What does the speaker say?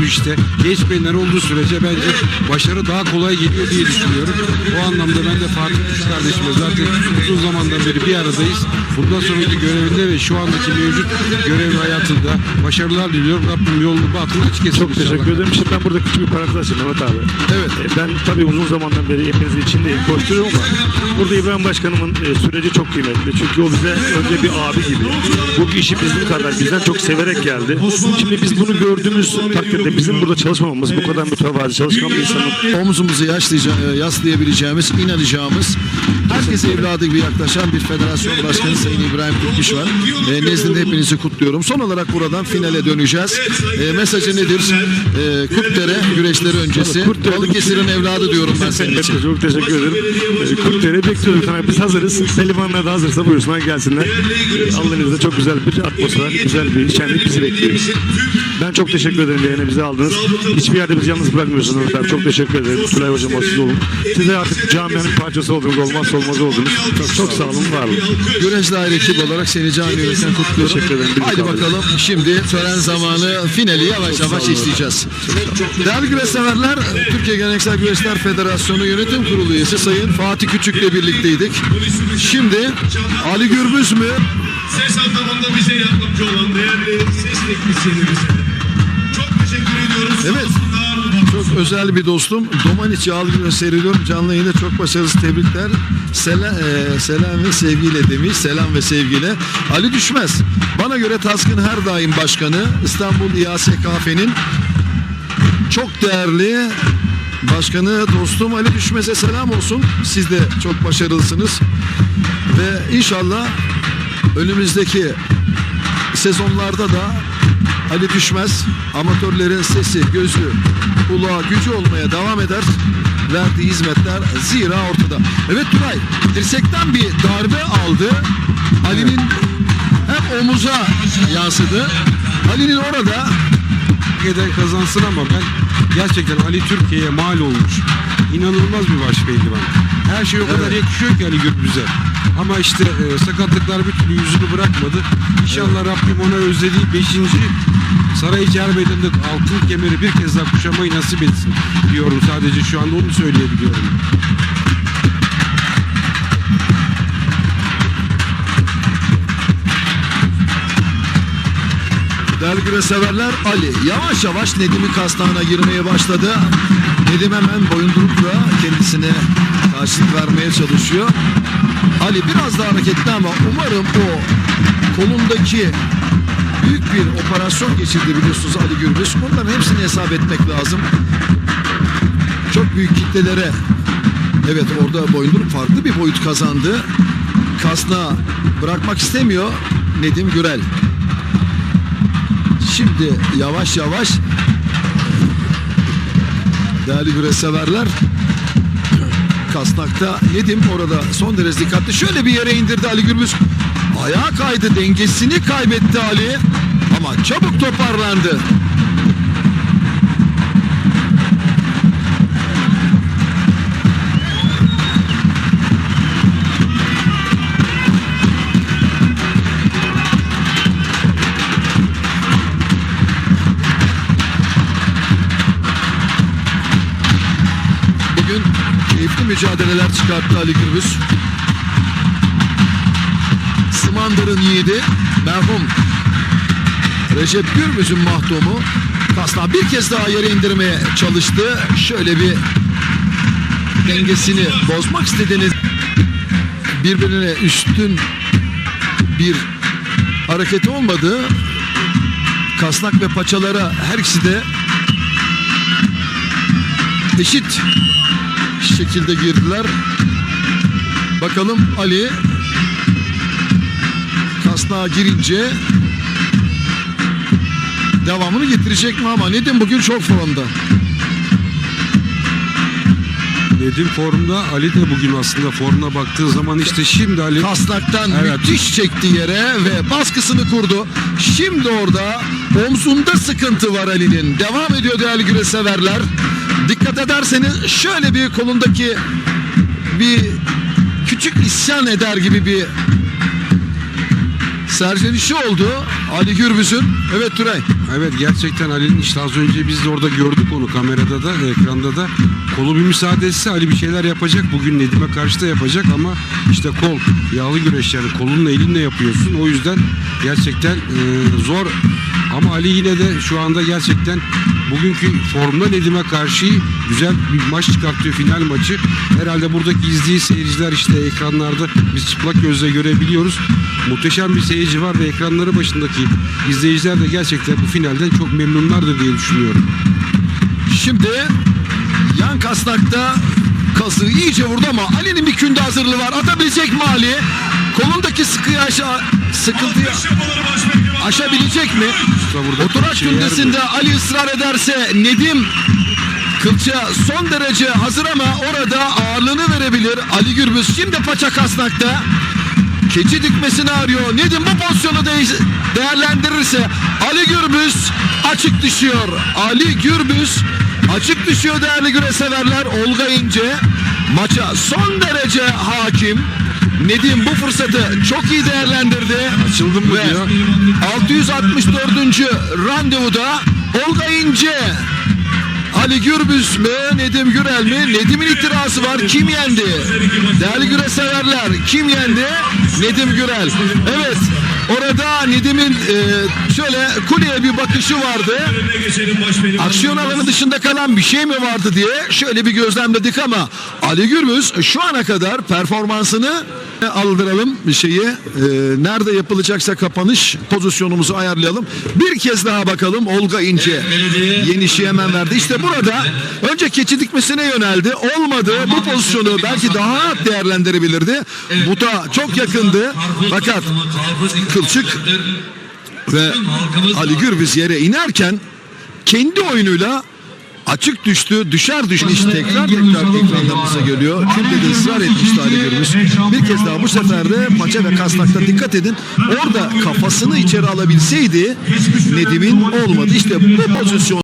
bu işte. Geçmeyenler olduğu sürece bence başarı daha kolay geliyor diye düşünüyorum. O anlamda ben de Fatih Kuş kardeşime zaten uzun zamandan beri bir aradayız. Bundan sonraki görevinde ve şu andaki mevcut görev hayatında başarılar diliyorum. Rabbim yolunu batını açık etsin Çok inşallah. teşekkür ederim. Şimdi ben burada küçük bir parantez açayım Mehmet abi. Evet. E, Ben tabii uzun zamandan beri hepinizin içindeyim, koşturuyorum ama burada İbrahim Başkanımın e, süreci çok kıymetli. Çünkü o bize önce bir abi gibi. Bu işi bizim kadar bizden çok severek geldi. Şimdi biz bunu gördüğümüz takdirde bizim burada çalışmamamız, bu kadar mütevazi çalışkan bir insanın omuzumuzu yaşlayacağ- yaslayabileceğimiz, inanacağımız, herkese evladı gibi yaklaşan bir federasyon başkanı Sayın İbrahim Türküş var. E, nezdinde hepinizi kutluyorum. Son olarak buradan finale döneceğiz. E, mesajı nedir? E, Kurtdere güreşleri öncesi. Kurtdere- Balıkesir'in evladı diyorum ben senin için. Çok teşekkür ederim. E, Kurtları bekliyoruz. Yani biz hazırız. Pelivanlar da hazırsa buyursunlar gelsinler. E, Allah'ın izniyle çok güzel bir atmosfer, güzel bir şenlik bizi bekliyor. Ben çok teşekkür ederim yayına bizi aldınız. Hiçbir yerde bizi yalnız bırakmıyorsunuz. Abi. Çok teşekkür ederim. Tülay Hocam siz olun. Siz de artık camianın parçası oldunuz. Olmazsa olmazı oldunuz. Çok, çok sağ olun, var olun. Güreş daire ekip olarak seni canı yürekten kutluyorum. Teşekkür ederim. Abi. bakalım şimdi tören zamanı finali yavaş yavaş işleyeceğiz. Değerli güreş severler, Türkiye Geleneksel Güreşler Federasyonu Yönetim Kurulu üyesi Sayın Fatih Küçük'le birlikteydik. Şimdi Ali Gürbüz mü? Ses anlamında bize yardımcı olan değerli ses ediyoruz. Evet. Çok özel bir dostum. Domaniç Yağlıgül'e seyrediyorum. Canlı yayında çok başarılı tebrikler. Selam, e, selam ve sevgiyle demiş. Selam ve sevgiyle. Ali Düşmez. Bana göre Taskın her daim başkanı. İstanbul İASKF'nin çok değerli başkanı dostum Ali Düşmez'e selam olsun. Siz de çok başarılısınız. Ve inşallah önümüzdeki sezonlarda da Ali Düşmez amatörlerin sesi, gözü, kulağı, gücü olmaya devam eder. Verdiği hizmetler zira ortada. Evet Turay, dirsekten bir darbe aldı. Ali'nin hem omuza yansıdı. Ali'nin orada Eden kazansın ama ben gerçekten Ali Türkiye'ye mal olmuş. İnanılmaz bir baş pehlivan. Her şey o kadar yakışıyor ki Ali Gürbüz'e. Ama işte e, sakatlıklar bir türlü yüzünü bırakmadı. İnşallah Rabbim ona özlediği 5. Sarayıcı Meydanı'nda altın kemeri bir kez daha kuşamayı nasip etsin diyorum sadece şu anda onu söyleyebiliyorum. Dergüre severler Ali yavaş yavaş Nedim'in kastağına girmeye başladı. Nedim hemen boyundurukla kendisine karşılık vermeye çalışıyor. Ali biraz daha hareketli ama umarım o kolundaki büyük bir operasyon geçirdi biliyorsunuz Ali Gürbüz. Bunların hepsini hesap etmek lazım. Çok büyük kitlelere evet orada boyunduruk farklı bir boyut kazandı. Kasna bırakmak istemiyor Nedim Gürel. Şimdi yavaş yavaş değerli güreş severler Kasnak'ta Nedim orada son derece dikkatli. Şöyle bir yere indirdi Ali Gürbüz. Ayağa kaydı dengesini kaybetti Ali. Ama çabuk toparlandı. Mücadeleler çıkarttı Ali Gürbüz. Smandır'ın yiğidi merhum Recep Gürbüz'ün mahdumu Kasna bir kez daha yere indirmeye çalıştı. Şöyle bir dengesini bozmak istediğiniz birbirine üstün bir hareketi olmadı. Kasnak ve paçalara her ikisi de eşit şekilde girdiler. Bakalım Ali kasnağa girince devamını getirecek mi ama Nedim bugün çok formda. Nedim formda Ali de bugün aslında formuna baktığı zaman işte şimdi Ali Kasnaktan Evet. müthiş çekti yere ve baskısını kurdu. Şimdi orada omzunda sıkıntı var Ali'nin. Devam ediyor değerli güreş severler. Dikkat ederseniz şöyle bir kolundaki bir küçük isyan eder gibi bir serzenişi oldu Ali Gürbüz'ün. Evet Turay. Evet gerçekten Ali'nin işte az önce biz de orada gördük onu kamerada da ekranda da kolu bir müsaade etse Ali bir şeyler yapacak. Bugün Nedim'e karşı da yapacak ama işte kol yağlı güreş yani kolunla elinle yapıyorsun. O yüzden gerçekten e, zor ama Ali yine de şu anda gerçekten bugünkü formda Nedim'e karşı güzel bir maç çıkartıyor final maçı. Herhalde buradaki izleyici seyirciler işte ekranlarda biz çıplak gözle görebiliyoruz. Muhteşem bir seyirci var ve ekranları başındaki izleyiciler de gerçekten bu finalden çok memnunlardır diye düşünüyorum. Şimdi yan kasnakta kazığı iyice vurdu ama Ali'nin bir künde hazırlığı var. Atabilecek mi Ali? Kolundaki sıkıyı aşağı, sıkıntıyı. Aşabilecek mi? Oturak şey kündesinde Ali ısrar ederse Nedim Kılça son derece hazır ama orada ağırlığını verebilir. Ali Gürbüz şimdi paça kasnakta. Keçi dikmesini arıyor. Nedim bu pozisyonu de- değerlendirirse Ali Gürbüz açık düşüyor. Ali Gürbüz açık düşüyor değerli güre severler. Olga İnce maça son derece hakim. Nedim bu fırsatı çok iyi değerlendirdi. Açıldım mı diyor. 664. randevuda Olga İnce Ali Gürbüz mü Nedim Gürel mi? Nedim'in itirazı var. Kim yendi? Değerli güre severler. Kim yendi? Nedim Gürel. Evet. Orada Nedim'in e, şöyle kuleye bir bakışı vardı. Aksiyon alanı dışında kalan bir şey mi vardı diye şöyle bir gözlemledik ama Ali Gürbüz şu ana kadar performansını aldıralım bir şeyi. Ee, nerede yapılacaksa kapanış pozisyonumuzu ayarlayalım. Bir kez daha bakalım Olga İnce yeni işi hemen verdi. İşte burada önce keçi dikmesine yöneldi. Olmadı. Bu pozisyonu belki daha değerlendirebilirdi. Bu da çok yakındı. Fakat Kılçık ve Ali Gürbüz yere inerken kendi oyunuyla açık düştü, düşer düşmüş tekrar tekrar ekranlarımıza geliyor. Şimdi de ısrar etmişti Ali Gürbüz. Bir kez daha bu sefer de maça ve kasnakta dikkat edin. Orada kafasını içeri alabilseydi Nedim'in olmadı. İşte bu pozisyon